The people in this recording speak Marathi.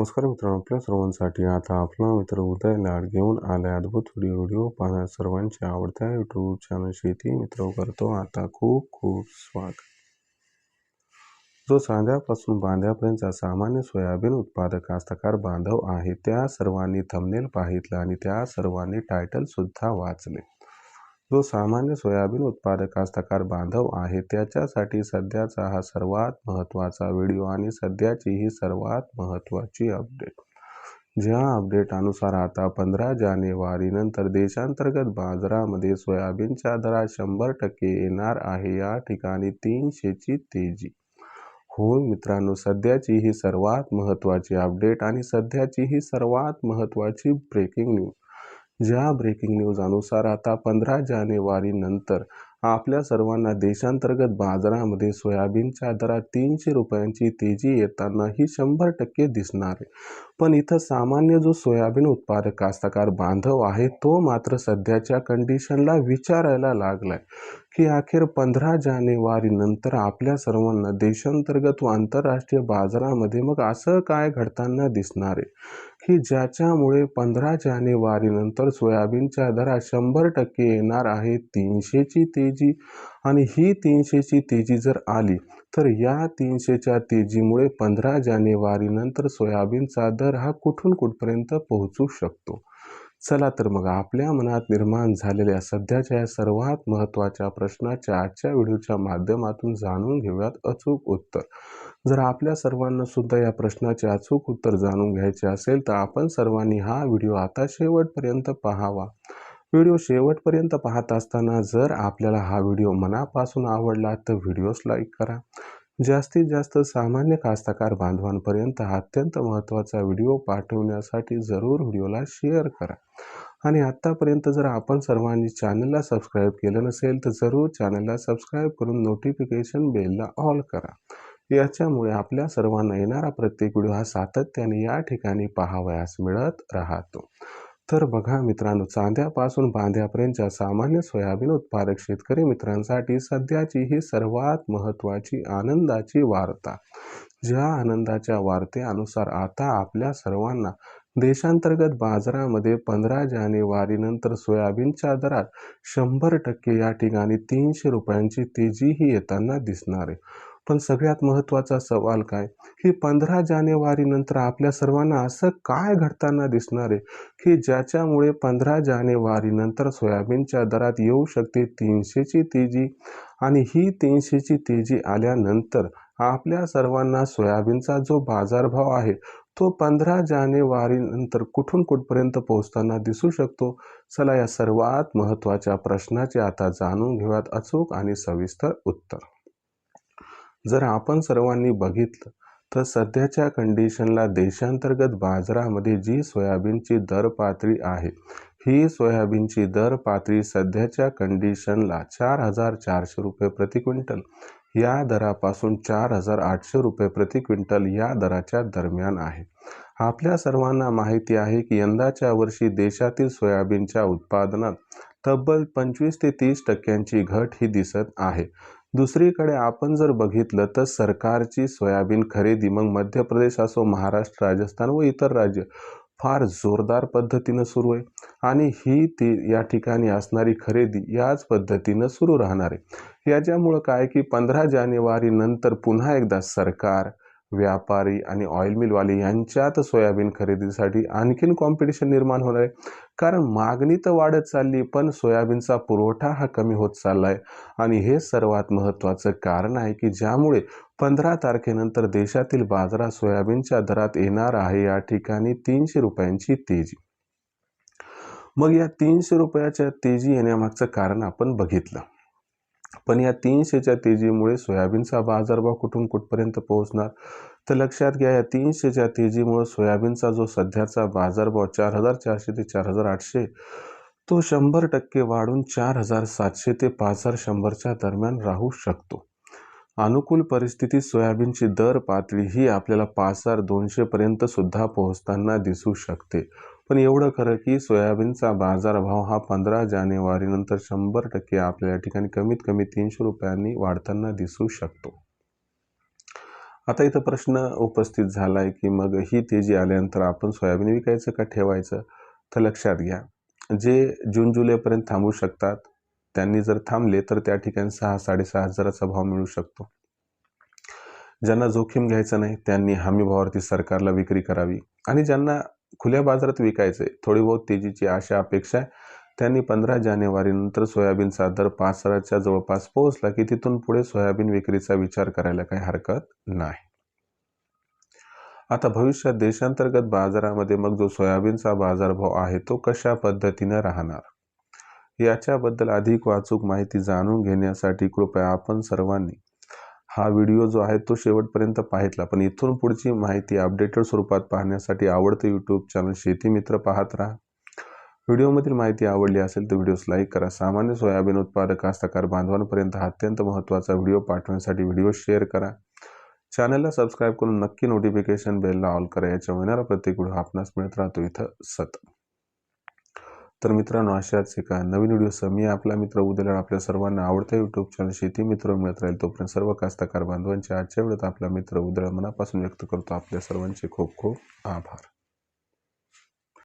नमस्कार मित्रांनो आपल्या सर्वांसाठी आता आपला मित्र उदय लाड घेऊन आलाय अद्भुत व्हिडिओ व्हिडिओ पाहण्या सर्वांच्या आवडत्या यूट्यूब चॅनल शेती मित्र करतो. आता खूप खूप स्वागत. जो सांध्यापासून बांध्यापर्यंतचा सामान्य सोयाबीन उत्पादक कास्तकार बांधव आहे त्या सर्वांनी थंबनेल पाहितलं आणि त्या सर्वांनी टायटलसुद्धा वाचले. जो सामान्य सोयाबीन उत्पादक कास्तकार बांधव आहे त्याच्यासाठी सध्याचा हा सर्वात महत्त्वाचा व्हिडिओ आणि सध्याची ही सर्वात महत्त्वाची अपडेट. ज्या अपडेटानुसार आता पंधरा जानेवारीनंतर देशांतर्गत बाजारामध्ये सोयाबीनच्या दरात शंभर टक्के येणार आहे या ठिकाणी तीनशेची तेजी. होय मित्रांनो सध्याची ही सर्वात महत्त्वाची अपडेट आणि सध्याची ही सर्वात महत्त्वाची ब्रेकिंग न्यूज. ज्या ब्रेकिंग न्यूज अनुसार आता पंधरा जानेवारी नंतर आपल्या सर्वांना देशांतर्गत बाजारामध्ये सोयाबीनच्या दरात तीनशे रुपयांची तेजी येताना ही शंभर टक्के दिसणार आहे. पण इथं सामान्य जो सोयाबीन उत्पादक कास्तकार बांधव आहे तो मात्र सध्याच्या कंडिशनला विचारायला लागलाय की अखेर पंधरा जानेवारी नंतर आपल्या सर्वांना देशांतर्गत व आंतरराष्ट्रीय बाजारामध्ये मग असं काय घडताना दिसणार आहे? की ज्याच्यामुळे पंधरा जानेवारीनंतर सोयाबीनच्या दरात शंभर टक्के येणार आहे तीनशेची तेजी. आणि ही तीनशेची तेजी जर आली तर या तीनशेच्या तेजीमुळे पंधरा जानेवारीनंतर सोयाबीनचा दर हा कुठून कुठपर्यंत पोहोचू शकतो? चला तर मग आपल्या मनात निर्माण झालेल्या सध्याच्या या सर्वात महत्त्वाच्या प्रश्नाच्या आजच्या व्हिडिओच्या माध्यमातून जाणून घेऊयात अचूक उत्तर. जर आपल्या सर्वांना सुद्धा या प्रश्नाचे अचूक उत्तर जाणून घ्यायचे असेल तर आपण सर्वांनी हा व्हिडिओ आता शेवटपर्यंत पाहावा. व्हिडिओ शेवटपर्यंत पाहत असताना जर आपल्याला हा व्हिडिओ मनापासून आवडला तर व्हिडिओस लाईक करा. जास्तीत जास्त सामान्य कास्तकार बांधवांपर्यंत अत्यंत महत्त्वाचा व्हिडिओ पाठवण्यासाठी जरूर व्हिडिओला शेअर करा. आणि आत्तापर्यंत जर आपण सर्वांनी चॅनलला सबस्क्राईब केलं नसेल तर जरूर चॅनलला सबस्क्राईब करून नोटिफिकेशन बेलला ऑल करा. याच्यामुळे आपल्या सर्वांना येणारा प्रत्येक व्हिडिओ हा सातत्याने या ठिकाणी पाहावयास मिळत राहतो. तर बघा मित्रांनो चांद्यापासून बांध्यापर्यंतच्या सामान्य सोयाबीन उत्पादक शेतकरी मित्रांसाठी सध्याची ही सर्वात महत्त्वाची आनंदाची वार्ता. ज्या आनंदाच्या वार्तेनुसार आता आपल्या सर्वांना देशांतर्गत बाजारामध्ये पंधरा जानेवारीनंतर सोयाबीनच्या दरात शंभर टक्के या ठिकाणी तीनशे रुपयांची तेजीही येताना दिसणार आहे. पण सगळ्यात महत्त्वाचा सवाल काय? की पंधरा जानेवारीनंतर आपल्या सर्वांना असं काय घडताना दिसणार आहे? की ज्याच्यामुळे पंधरा जानेवारीनंतर सोयाबीनच्या दरात येऊ शकते तीनशेची तेजी आणि ही तीनशेची तेजी आल्यानंतर आपल्या सर्वांना सोयाबीनचा जो बाजारभाव आहे तो पंधरा जानेवारीनंतर कुठून कुठपर्यंत पोहोचताना दिसू शकतो? चला या सर्वात महत्त्वाच्या प्रश्नाचे आता जाणून घेऊयात अचूक आणि सविस्तर उत्तर. जर आपण सर्वांनी बघितलं तर सध्याच्या कंडिशनला देशांतर्गत बाजारामध्ये जी सोयाबीनची दर पातळी आहे ही सोयाबीनची दर पातळी सध्याच्या कंडिशनला चार हजार चारशे रुपये प्रति क्विंटल या दरापासून चार हजार आठशे रुपये प्रति क्विंटल या दराच्या दरम्यान आहे. आपल्या सर्वांना माहिती आहे की यंदाच्या वर्षी देशातील सोयाबीनच्या उत्पादनात तब्बल पंचवीस ते तीस टक्क्यांची घट ही दिसत आहे. दुसरीकडे आपण जर बघितलं तर सरकारची सोयाबीन खरेदी मग मध्य प्रदेश असो महाराष्ट्र राजस्थान व इतर राज्य फार जोरदार पद्धतीनं सुरू आहे. आणि ही ती या ठिकाणी असणारी खरेदी याच पद्धतीनं सुरू राहणार आहे. याच्यामुळं काय की पंधरा जानेवारी नंतर पुन्हा एकदा सरकार व्यापारी आणि ऑइल मिलवाले यांच्यात सोयाबीन खरेदीसाठी आणखीन कॉम्पिटिशन निर्माण होणार आहे. कारण मागणी तर वाढत चालली पण सोयाबीनचा पुरवठा हा कमी होत चालला आहे आणि हे सर्वात महत्त्वाचं कारण आहे की ज्यामुळे पंधरा तारखेनंतर देशातील बाजारात सोयाबीनच्या दरात येणार आहे. या ठिकाणी तीनशे रुपयांची तेजी. मग या तीनशे रुपयाच्या तेजी येण्यामागचं कारण आपण बघितलं. पण या तीनशेच्या तेजीमुळे सोयाबीनचा बाजारभाव कुठून कुठपर्यंत पोहोचणार? तर लक्षात घ्या या तीनशेच्या तेजीमुळे सोयाबीनचा जो सध्याचा बाजारभाव चार हजार चारशे ते चार हजार आठशे तो शंभर टक्के वाढून चार हजार सातशे ते पाच हजार शंभरच्या दरम्यान राहू शकतो. अनुकूल परिस्थितीत सोयाबीनची दर पातळी ही आपल्याला पाच हजार दोनशेपर्यंत सुद्धा पोहोचताना दिसू शकते. पण एवढं खरं की सोयाबीनचा बाजारभाव हा पंधरा जानेवारीनंतर शंभर टक्के आपल्या ठिकाणी कमीत कमी तीनशे रुपयांनी वाढताना दिसू शकतो. आता इथं प्रश्न उपस्थित झाला आहे की मग ही तेजी आल्यानंतर आपण सोयाबीन विकायचं का ठेवायचं? तर लक्षात घ्या. जे जून जुलैपर्यंत थांबू शकतात त्यांनी जर थांबले तर त्या ठिकाणी सहा साडेसहा हजाराचा भाव मिळू शकतो. ज्यांना जोखीम घ्यायचं नाही त्यांनी हमी भावावरती सरकारला विक्री करावी. आणि ज्यांना खुल्या बाजारात विकायचं आहे थोडी बहुत तेजीची आशा अपेक्षा आहे. त्यांनी पंधरा जानेवारीनंतर सोयाबीनचा दर पाच हजाराच्या जवळपास पोहोचला की तिथून पुढे सोयाबीन विक्रीचा विचार करायला काही हरकत नाही. आता भविष्यात देशांतर्गत बाजारामध्ये मग जो सोयाबीनचा बाजारभाव आहे तो कशा पद्धतीनं राहणार? याच्याबद्दल अधिक वाचूक माहिती जाणून घेण्यासाठी कृपया आपण सर्वांनी हा व्हिडिओ जो आहे तो शेवटपर्यंत पाहितला. पण इथून पुढची माहिती अपडेटेड स्वरूपात पाहण्यासाठी आवडतं यूट्यूब चॅनल शेती मित्र पाहत राहा. व्हिडिओमधील माहिती आवडली असेल तर व्हिडिओस लाईक करा. सामान्य सोयाबीन उत्पादक कास्तकार बांधवांपर्यंत हा अत्यंत महत्त्वाचा व्हिडिओ पाठवण्यासाठी व्हिडिओ शेअर करा. चॅनलला सबस्क्राईब करून नक्की नोटिफिकेशन बेलला ऑल करा. याच्या येणारा प्रत्येक व्हिडिओ आपणास मिळत राहतो इथं सत तर मित्रांनो अशाच एका नवीन व्हिडिओसह मी आपला मित्र उद्याला आपल्या सर्वांना आवडत्या यूट्यूब चॅनल शेती मित्र मिळत राहील तोपर्यंत सर्व कास्तकार बांधवांच्या आजच्या वेळेत आपला मित्र उदळ मनापासून व्यक्त करतो. आपल्या सर्वांचे खूप खूप आभार.